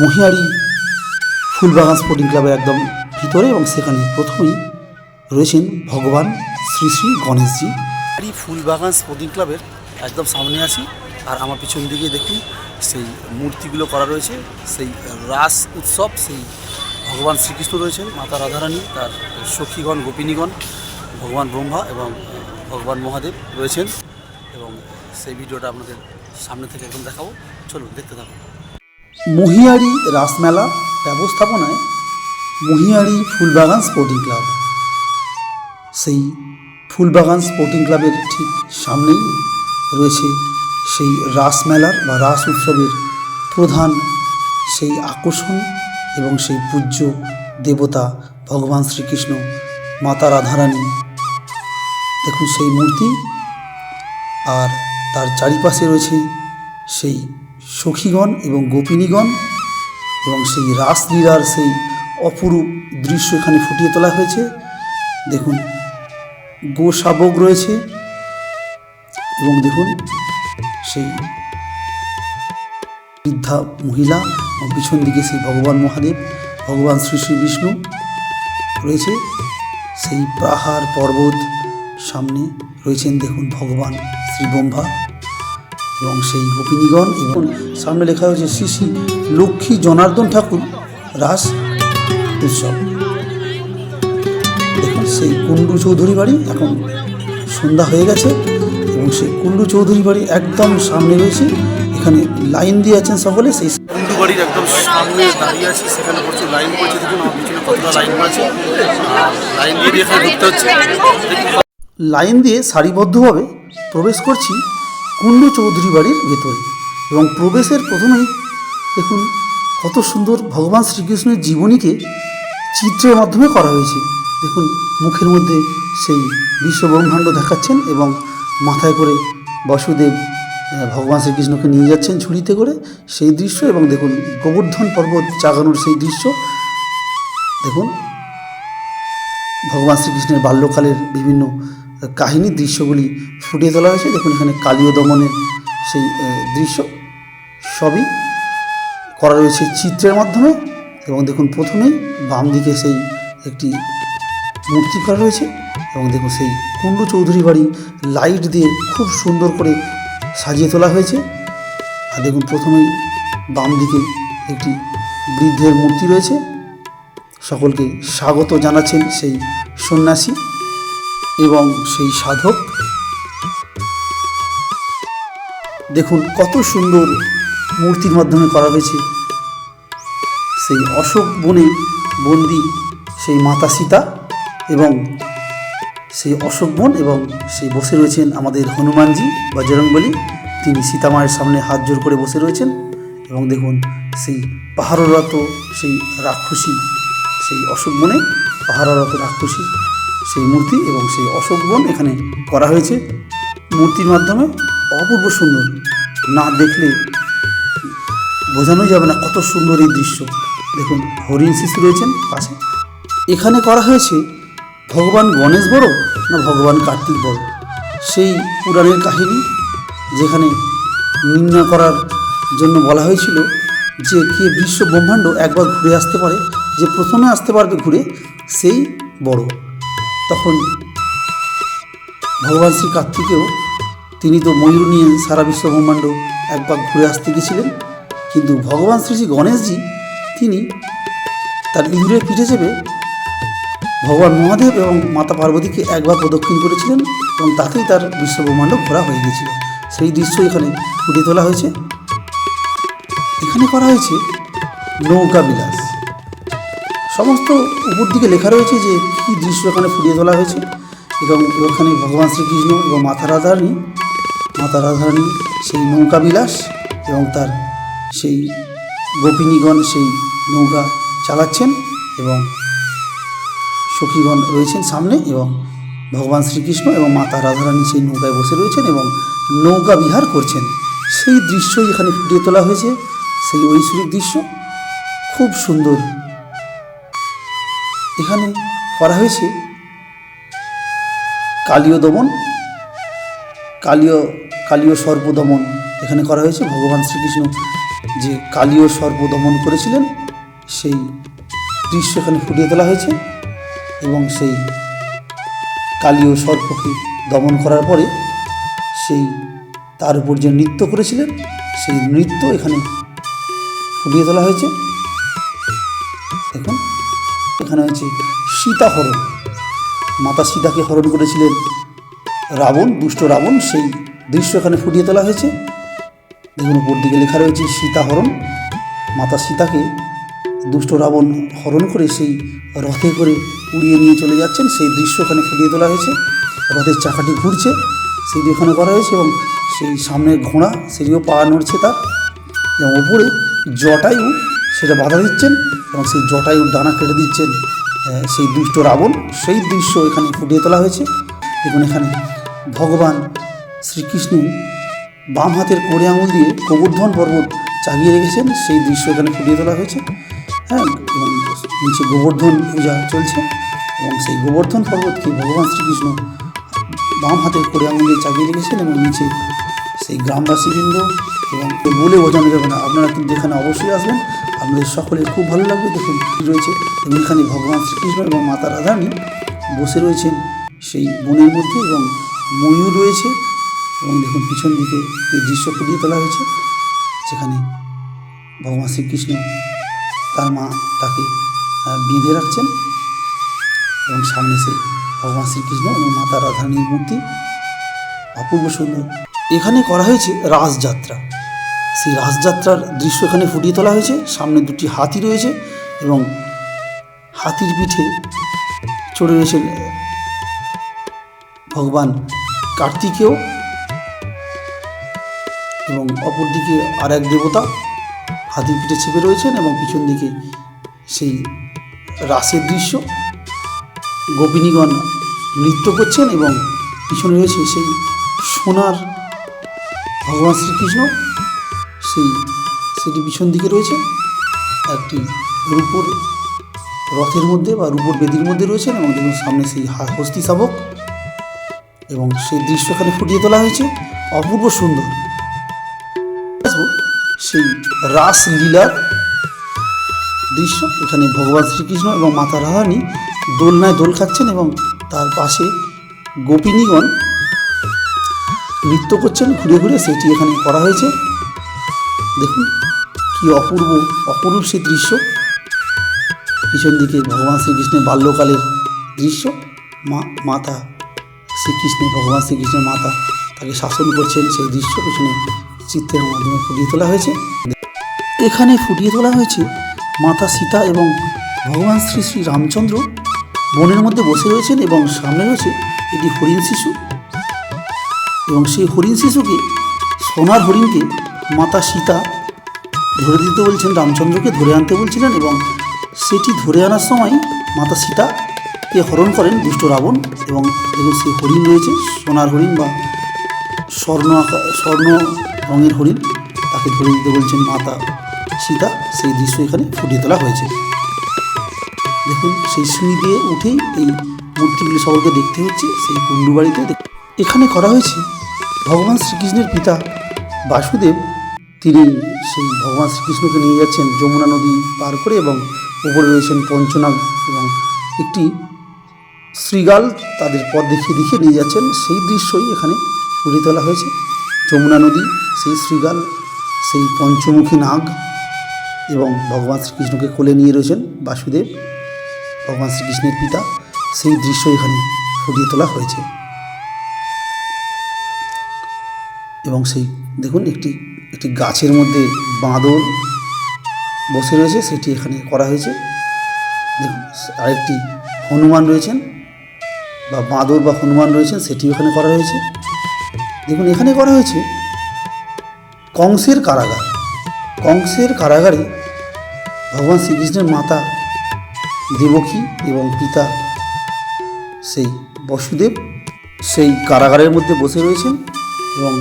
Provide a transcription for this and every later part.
মহিয়ারি ফুলবাগান sporting ক্লাবের একদম ভিতরে এবং সেখানে প্রথমেই রয়েছেন ভগবান শ্রী শ্রী গণেশজি। আর এই ফুলবাগান স্পোর্টিং ক্লাবের একদম সামনে আছি আর আমার পিছন দিকে দেখি সেই মূর্তিগুলো করা রয়েছে, সেই রাস উৎসব, সেই ভগবান শ্রীকৃষ্ণ রয়েছেন, মাতা রাধারানী, তার সখীগণ, গোপিনীগণ, ভগবান ব্রহ্মা এবং ভগবান মহাদেব রয়েছেন এবং সেই ভিডিওটা আপনাদের সামনে থেকে একদম দেখাবো। চলুন, দেখতে থাকুন। মহিয়ারি রাসমেলা ব্যবস্থাপনায় মহিয়ারি ফুলবাগান স্পোর্টিং ক্লাব সেই ফুলবাগান স্পোর্টিং ক্লাবের ঠিক সামনেই রয়েছে সেই রাসমেলার বা রাস উৎসবের প্রধান সেই আকর্ষণ এবং সেই পূজ্য দেবতা ভগবান শ্রীকৃষ্ণ, মাতা রাধারানী। দেখুন সেই মূর্তি আর তার চারিপাশে রয়েছে সেই সখীগণ এবং গোপিনীগণ এবং সেই রাসলীলার সেই অপরূপ দৃশ্য এখানে ফুটিয়ে তোলা হয়েছে। দেখুন গো শাবক রয়েছে এবং দেখুন, সেই বৃদ্ধা মহিলা এবং পিছন দিকে সেই ভগবান মহাদেব, ভগবান শ্রী শ্রী বিষ্ণু রয়েছে। সেই পাহাড় পর্বত সামনে রয়েছেন, দেখুন, ভগবান শ্রী এবং সেই গোপিনীগণ এবং সামনে লেখা হয়েছে শ্রী শ্রী লক্ষ্মী জনার্দন ঠাকুর রাস উৎসব। দেখুন সেই কুণ্ডু চৌধুরী বাড়ি এখন সন্ধ্যা হয়ে গেছে এবং সেই কুণ্ডু চৌধুরী বাড়ি একদম সামনে রয়েছে। এখানে লাইন দিয়ে আছেন সকলে সেই কুণ্ডু বাড়ির একদম সামনে দাঁড়িয়ে আছি সেখানে প্রচুর লাইন পড়ছে দেখুন আমার পিছনে কতটা লাইন পড়েছে। লাইন দিয়ে দিয়ে এখানে ঢুকতে হচ্ছে। লাইন দিয়ে সারিবদ্ধভাবে প্রবেশ করছি কুণ্ডু চৌধুরী বাড়ির ভেতরে। এবং প্রবেশের প্রথমেই দেখুন কত সুন্দর ভগবান শ্রীকৃষ্ণের জীবনীকে চিত্রের মাধ্যমে করা হয়েছে। দেখুন মুখের মধ্যে সেই বিশ্ব ব্রহ্মাণ্ড দেখাচ্ছেন এবং মাথায় করে বসুদেব ভগবান শ্রীকৃষ্ণকে নিয়ে যাচ্ছেন ঝুড়িতে করে সেই দৃশ্য এবং দেখুন গোবর্ধন পর্বত জাগানোর সেই দৃশ্য। দেখুন ভগবান শ্রীকৃষ্ণের বাল্যকালের বিভিন্ন কাহিনী দৃশ্যগুলি ফুটিয়ে তোলা হয়েছে, দেখুন এখানে কালীয় দমনের সেই দৃশ্য সবই করা রয়েছে চিত্রের মাধ্যমে এবং দেখুন প্রথমেই বাম দিকে সেই একটি মূর্তি করা রয়েছে এবং দেখুন সেই কুণ্ডু চৌধুরী বাড়ি লাইট দিয়ে খুব সুন্দর করে সাজিয়ে তোলা হয়েছে। আর দেখুন প্রথমেই বাম দিকে একটি বৃদ্ধের মূর্তি রয়েছে। সকলকে স্বাগত জানাচ্ছেন সেই সন্ন্যাসী এবং সেই সাধক। দেখুন কত সুন্দর মূর্তির মাধ্যমে করা হয়েছে। সেই অশোক বনে বন্দি সেই মাতা সীতা এবং সেই অশোক বন এবং সেই বসে রয়েছেন আমাদের হনুমানজি বা বজরংবলী তিনি সীতামায়ের সামনে হাত জোর করে বসে রয়েছেন এবং দেখুন সেই পাহাড়রত সেই রাক্ষসী, সেই অশোক বনে পাহাড়রত রাক্ষসী, সেই মূর্তি এবং সেই অশোক বন এখানে করা হয়েছে। মূর্তির মাধ্যমে অপূর্ব সুন্দর না দেখলে বোঝানোই যাবে না কত সুন্দর এই দৃশ্য। দেখুন, হরিণ শিশু রয়েছেন পাশে। এখানে করা হয়েছে ভগবান গণেশ বড় না ভগবান কার্তিক বড়? সেই পুরাণের কাহিনী যেখানে নির্ণয় করার জন্য বলা হয়েছিল যে কে বিশ্ব ব্রহ্মাণ্ড একবার ঘুরে আসতে পারে, যে প্রথমে আসতে পারবে ঘুরে সেই বড়। তখন ভগবান শ্রী কার্তিকেও তিনি তো ময়ূর নিয়ে সারা বিশ্ব ব্রহ্মাণ্ড একবার ঘুরে আসতে গেছিলেন। কিন্তু ভগবান শ্রী শ্রী গণেশজি, তিনি তার ইন্দ্রের পিঠে চেপে ভগবান মহাদেব এবং মাতা পার্বতীকে একবার প্রদক্ষিণ করেছিলেন এবং তাতেই তার বিশ্ব ব্রহ্মাণ্ড ঘোরা হয়ে গিয়েছিল সেই দৃশ্য এখানে ফুটিয়ে তোলা হয়েছে। এখানে করা হয়েছে নৌকা বিলাস। সমস্ত উপর দিকে লেখা রয়েছে যে কী দৃশ্য এখানে ফুটিয়ে তোলা হয়েছে এবং ওখানে ভগবান শ্রীকৃষ্ণ এবং মাতা রাধারানী মাতা রাধারানী সেই নৌকা বিলাস এবং তার সেই গোপিনীগণ সেই নৌকা চালাচ্ছেন এবং সখীগণ রয়েছেন সামনে এবং ভগবান শ্রীকৃষ্ণ এবং মাতা রাধারানী সেই নৌকায় বসে রয়েছেন এবং নৌকা বিহার করছেন। সেই দৃশ্যই এখানে ফুটিয়ে তোলা হয়েছে। সেই ঐশ্বরিক দৃশ্য। খুব সুন্দর। এখানে করা হয়েছে কালীয় দমন কালীয় কালীয় সর্প দমন এখানে করা হয়েছে। ভগবান শ্রীকৃষ্ণ যে কালীয় সর্প দমন করেছিলেন, সেই দৃশ্য এখানে ফুটিয়ে তোলা হয়েছে এবং সেই কালীয় সর্পকে দমন করার পরে সেই তার উপর যে নৃত্য করেছিলেন, সেই নৃত্য এখানে ফুটিয়ে তোলা হয়েছে। দেখুন, এখানে হয়েছে সীতা হরণ মাতা সীতাকে হরণ করেছিলেন রাবণ, দুষ্ট রাবণ, সেই দৃশ্য এখানে ফুটিয়ে তোলা হয়েছে। দেখুন, উপর দিকে লেখা রয়েছে সীতাহরণ। মাতা সীতাকে দুষ্ট রাবণ হরণ করে সেই রথে করে উড়িয়ে নিয়ে চলে যাচ্ছেন। সেই দৃশ্য এখানে ফুটিয়ে তোলা হয়েছে। রথের চাকাটি ঘুরছে সেটি এখানে করা হয়েছে এবং সেই সামনের ঘোড়া, সেটিও পা নড়ছে তার। এবং ওপরে জটায়ু, সেটা বাধা দিচ্ছেন এবং সেই জটায়ুর ডানা কেটে দিচ্ছেন সেই দুষ্ট রাবণ। সেই দৃশ্য এখানে ফুটিয়ে তোলা হয়েছে। দেখুন, এখানে ভগবান শ্রীকৃষ্ণ বাম হাতের কোড়ে আঙুল দিয়ে গোবর্ধন পর্বত চাগিয়ে রেখেছেন, সেই দৃশ্য এখানে ফুটিয়ে তোলা হয়েছে। হ্যাঁ এবং নিচে গোবর্ধন পূজা চলছে এবং সেই গোবর্ধন পর্বতকে ভগবান শ্রীকৃষ্ণ বাম হাতের কোড়ে আঙুল দিয়ে চাগিয়ে রেখেছেন এবং নিচে সেই গ্রামবাসীবৃন্দ এবং বলে বোঝানো যাবে না। আপনারা কিন্তু এখানে অবশ্যই আসবেন। আপনাদের সকলের খুব ভালো লাগবে। দেখুন রয়েছে এবং এখানে ভগবান শ্রীকৃষ্ণ এবং মাতা রাধারানী বসে রয়েছেন সেই বনের মধ্যে এবং ময়ূর রয়েছে এবং দেখুন পিছন দিকে এই দৃশ্য ফুটিয়ে তোলা হয়েছে, যেখানে ভগবান শ্রীকৃষ্ণ তার মা তাকে বেঁধে রাখছেন এবং সামনে সে ভগবান শ্রীকৃষ্ণ এবং মাতা রাধারানীর মূর্তি, অপূর্ব সুন্দর। এখানে করা হয়েছে রাসযাত্রা সেই রাসযাত্রার দৃশ্য এখানে ফুটিয়ে তোলা হয়েছে। সামনে দুটি হাতি রয়েছে এবং হাতির পিঠে চড়ে রয়েছেন ভগবান কার্তিকেয় এবং অপরদিকে আর এক দেবতা হাতির পিঠে চেপে রয়েছেন এবং পিছন দিকে সেই রাসের দৃশ্য। গোপিনীগণ নৃত্য করছেন এবং পিছনে রয়েছে সেই সোনার ভগবান শ্রীকৃষ্ণ। সেই, সেটি পিছন দিকে রয়েছে। একটি রূপোর রথের মধ্যে বা রূপোর বেদির মধ্যে রয়েছেন এবং দেখুন সামনে সেই হস্তি শাবক। এবং সেই দৃশ্য এখানে ফুটিয়ে তোলা হয়েছে। অপূর্ব সুন্দর। সেই রাসলীলার দৃশ্য। এখানে ভগবান শ্রীকৃষ্ণ এবং মাতা রাহানি দোলনায় দোল খাচ্ছেন এবং তার পাশে গোপিনীগণ নৃত্য করছেন, ঘুরে ঘুরে। সেটি এখানে করা হয়েছে। দেখুন, কি অপূর্ব, অপরূপ সেই দৃশ্য। পিছন দিকে ভগবান শ্রীকৃষ্ণের বাল্যকালের দৃশ্য। মা, মাতা শ্রীকৃষ্ণের ভগবান শ্রীকৃষ্ণের মাতা তাকে শাসন করছেন, সেই দৃশ্য পিছনে চিত্রের মাধ্যমে ফুটিয়ে তোলা হয়েছে। এখানে ফুটিয়ে তোলা হয়েছে মাতা সীতা এবং ভগবান শ্রী শ্রী রামচন্দ্র বনের মধ্যে বসে রয়েছেন এবং সামনে রয়েছে একটি হরিণ শিশু। এবং সেই হরিণ শিশুকে, সোনার হরিণকে মাতা সীতা ধরে দিতে বলছেন, রামচন্দ্রকে ধরে আনতে বলছিলেন এবং সেটি ধরে আনার সময় মাতা সীতাকে হরণ করেন দুষ্ট রাবণ এবং দেখুন সেই হরিণ রয়েছে, সোনার হরিণ বা স্বর্ণ স্বর্ণ রঙের হরিণ, তাকে ধরে দিতে বলছেন মাতা সীতা। সেই দৃশ্য এখানে ফুটিয়ে তোলা হয়েছে। দেখুন, সেই সিঁড়ি দিয়ে উঠেই এই মূর্তিগুলি সকলকে দেখতে হচ্ছে, সেই কুণ্ডু বাড়িতে এখানে করা হয়েছে ভগবান শ্রীকৃষ্ণের পিতা বাসুদেব। তিনি সেই ভগবান শ্রীকৃষ্ণকে নিয়ে যাচ্ছেন যমুনা নদী পার করে এবং উপরে রয়েছেন পঞ্চনাগ এবং একটি শ্রীগাল তাদের পথ দেখিয়ে দেখিয়ে নিয়ে যাচ্ছেন। সেই দৃশ্যই এখানে ফুটিয়ে তোলা হয়েছে। যমুনা নদী, সেই শ্রীগাল, সেই পঞ্চমুখী নাগ এবং ভগবান শ্রীকৃষ্ণকে কোলে নিয়ে রয়েছেন বাসুদেব, ভগবান শ্রীকৃষ্ণের পিতা। সেই দৃশ্য এখানে ফুটিয়ে তোলা হয়েছে। এবং সেই, দেখুন, একটি একটি গাছের মধ্যে বাঁদর বসে রয়েছে। সেটি এখানে করা হয়েছে। দেখুন, আরেকটি হনুমান রয়েছেন। বা বাঁদর বা হনুমান রয়েছেন, সেটি এখানে করা হয়েছে। দেখুন, এখানে করা হয়েছে কংসের কারাগার। কংসের কারাগারে ভগবান শ্রীকৃষ্ণের মাতা দেবকী এবং পিতা সেই বসুদেব সেই কারাগারের মধ্যে বসে রয়েছেন এবং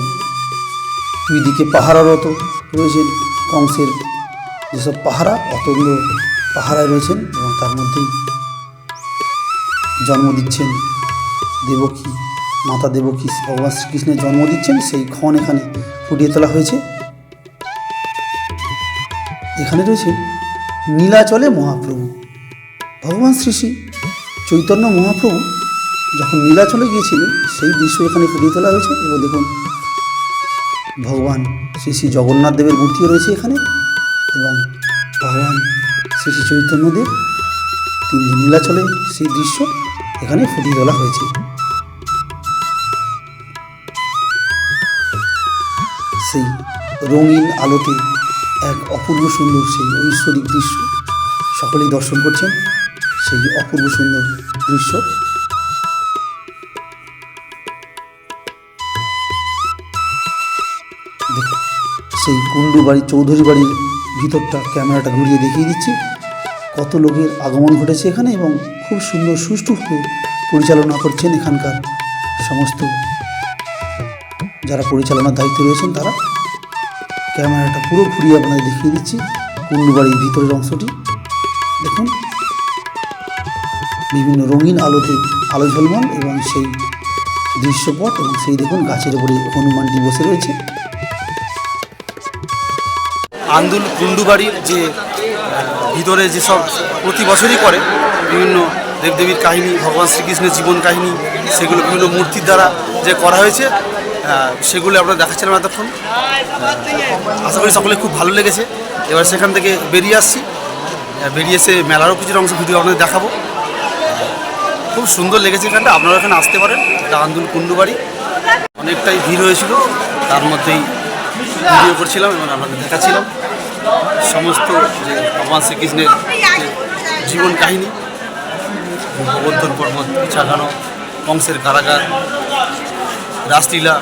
দুই দিকে পাহারারত রয়েছেন কংসের যেসব পাহারা অতন্দ পাহারায় রয়েছেন এবং তার মধ্যেই জন্ম দিচ্ছেন দেবকী, মাতা দেবকী ভগবান শ্রীকৃষ্ণের জন্ম দিচ্ছেন, সেই ক্ষণ এখানে ফুটিয়ে তোলা হয়েছে। এখানে রয়েছে নীলাচলে মহাপ্রভু। ভগবান শ্রী শ্রী চৈতন্য মহাপ্রভু যখন নীলাচলে গিয়েছিলেন, সেই দৃশ্য এখানে ফুটিয়ে তোলা হয়েছে এবং দেখুন, ভগবান শ্রী শ্রী জগন্নাথ দেবের মূর্তিও রয়েছে এখানে এবং ভগবান শ্রী শ্রী চৈতন্যদেব তিনি নীলাচলে সেই দৃশ্য এখানে ফুটিয়ে তোলা হয়েছে। সেই রঙিন আলোতে এক অপূর্ব সুন্দর সেই ঐশ্বরিক দৃশ্য। সকলেই দর্শন করছেন সেই অপূর্ব সুন্দর দৃশ্য। সেই কুণ্ডু বাড়ি, চৌধুরী বাড়ির ভিতরটা ক্যামেরাটা ঘুরিয়ে দেখিয়ে দিচ্ছি। কত লোকের আগমন ঘটেছে এখানে এবং খুব সুন্দর সুষ্ঠুভাবে পরিচালনা করছেন এখানকার সমস্ত যারা পরিচালনার দায়িত্বে রয়েছেন তারা ক্যামেরাটা পুরো ঘুরিয়ে আপনাদের দেখিয়ে দিচ্ছি কুণ্ডু বাড়ির ভিতরের অংশটি। দেখুন। বিভিন্ন রঙিন আলোতে আলো ঝলমল এবং সেই দৃশ্যপট এবং সেই দেখুন গাছের উপরে হনুমানটি বসে রয়েছে। আন্দুল কুণ্ডুবাড়ির যে ভিতরে যেসব প্রতি বছরই করে, বিভিন্ন দেবদেবীর কাহিনী, ভগবান শ্রীকৃষ্ণের জীবন কাহিনী, সেগুলো বিভিন্ন মূর্তির দ্বারা যে করা হয়েছে সেগুলো আমরা দেখাচ্ছিলাম এতক্ষণ। আহ, আশা করি সকলে খুব ভালো লেগেছে। এবার সেখান থেকে বেরিয়ে আসছি। বেরিয়ে এসে মেলারও কিছু অংশ ভিডিও আপনাদের দেখাবো। খুব সুন্দর লেগেছে এখানটা। আপনারা এখানে আসতে পারেন। এটা আন্দুল কুণ্ডুবাড়ি। অনেকটাই ভিড় হয়েছিল। তার মধ্যেই ভিডিও করছিলাম এবং আপনাদের দেখাচ্ছিলাম। সমস্ত যে ভগবান শ্রীকৃষ্ণের জীবন কাহিনী গোবর্ধন পর্বত ছাগানো কংসের কারাগার রাসলীলা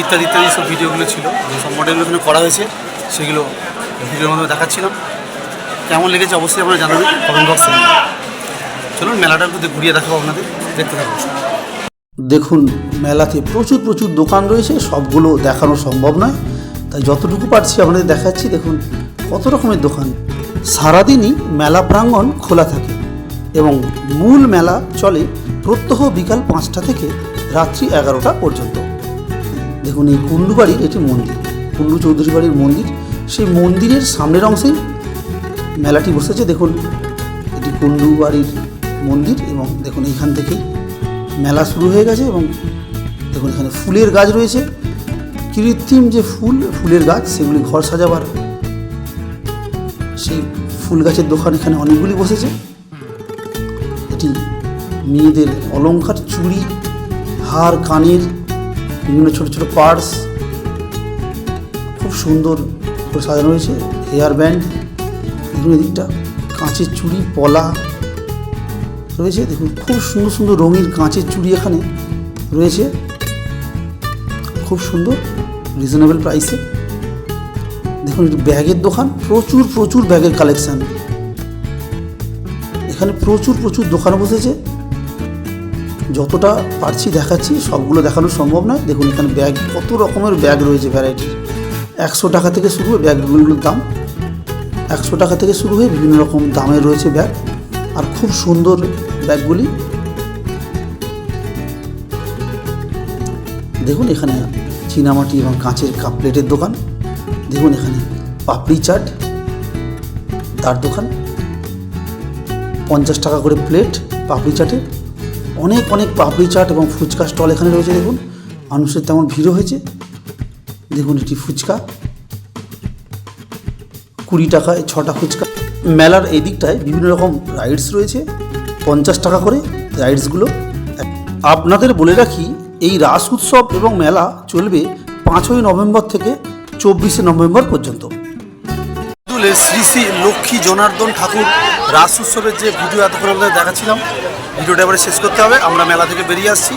ইত্যাদি ইত্যাদি সব ভিডিওগুলো ছিল। যে সব মডেলগুলো এখানে করা হয়েছে, সেগুলো ভিডিওর মাধ্যমে দেখাচ্ছিলাম। কেমন লেগেছে অবশ্যই আপনারা জানাবেন কমেন্ট বক্সে চলুন মেলাটা একটু ঘুরিয়ে দেখাবো আপনাদের, দেখতে থাকুন। দেখুন, মেলাতে প্রচুর প্রচুর দোকান রয়েছে, সবগুলো দেখানো সম্ভব নয়। তাই যতটুকু পারছি আপনাদের দেখাচ্ছি, দেখুন কত রকমের দোকান। সারাদিনই মেলা প্রাঙ্গণ খোলা থাকে এবং মূল মেলা চলে প্রত্যহ বিকাল পাঁচটা থেকে রাত্রি এগারোটা পর্যন্ত। দেখুন, এই কুণ্ডু বাড়ির এটি মন্দির। কুণ্ডু চৌধুরী বাড়ির মন্দির। সেই মন্দিরের সামনের অংশেই মেলাটি বসেছে। দেখুন, এটি কুণ্ডু বাড়ির মন্দির এবং দেখুন, এইখান থেকেই মেলা শুরু হয়ে গেছে এবং দেখুন, এখানে ফুলের গাছ রয়েছে। কৃত্রিম যে ফুল, ফুলের গাছ, সেগুলি ঘর সাজাবার সেই ফুল গাছের দোকান এখানে অনেকগুলি বসেছে। এটি মেয়েদের অলংকার চুড়ি হার কানের বিভিন্ন ছোট ছোট পার্স খুব সুন্দর করে সাজানো রয়েছে হেয়ার ব্যান্ড দেখুন এদিকটা কাঁচের চুড়ি, পলা রয়েছে। দেখুন, খুব সুন্দর সুন্দর রঙিন কাঁচের চুড়ি এখানে রয়েছে। খুব সুন্দর রিজনেবল প্রাইসে দেখুন ব্যাগের দোকান। প্রচুর প্রচুর ব্যাগের কালেকশান এখানে প্রচুর প্রচুর দোকান বসেছে। যতটা পারছি দেখাচ্ছি, সবগুলো দেখানো সম্ভব নয়। দেখুন এখানে ব্যাগ কত রকমের ব্যাগ রয়েছে ভ্যারাইটি একশো টাকা থেকে শুরু হয়ে ব্যাগগুলোর দাম। একশো টাকা থেকে শুরু হয়ে বিভিন্ন রকম দামের রয়েছে ব্যাগ আর খুব সুন্দর ব্যাগগুলি। দেখুন এখানে চীনামাটি এবং কাঁচের কাপ প্লেটের দোকান। দেখুন এখানে পাপড়ি চাট, তার দোকান। পঞ্চাশ টাকা করে প্লেট পাপড়ি চাটের। অনেক অনেক পাপড়ি চাট এবং ফুচকা স্টল এখানে রয়েছে, দেখুন। মানুষের তেমন ভিড়ও হয়েছে। দেখুন এটি ফুচকা। কুড়ি টাকায় ছটা ফুচকা। মেলার এই দিকটায় বিভিন্ন রকম রাইডস রয়েছে, পঞ্চাশ টাকা করে রাইডসগুলো। আপনাদের বলে রাখি, এই রাস উৎসব এবং মেলা চলবে পাঁচই নভেম্বর থেকে চব্বিশে নভেম্বর পর্যন্ত। শ্রী শ্রী লক্ষ্মী জনার্দন ঠাকুর রাস উৎসবের যে ভিডিও এতক্ষণ আপনাদের দেখাচ্ছিলাম ভিডিওটা এবারে শেষ করতে হবে। আমরা মেলা থেকে বেরিয়ে আসছি।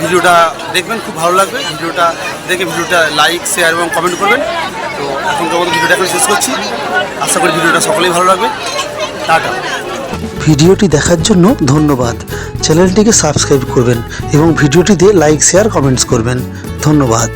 ভিডিওটা দেখবেন, খুব ভালো লাগবে। ভিডিওটা দেখে ভিডিওটা লাইক শেয়ার এবং কমেন্ট করবেন। তো এখনকার মতো ভিডিওটা এখন শেষ করছি। আশা করি ভিডিওটা সকলেই ভালো লাগবে। টাটা। ভিডিওটি দেখার জন্য ধন্যবাদ। চ্যানেলটিকে সাবস্ক্রাইব করবেন এবং ভিডিওটিতে লাইক শেয়ার কমেন্টস করবেন। ধন্যবাদ।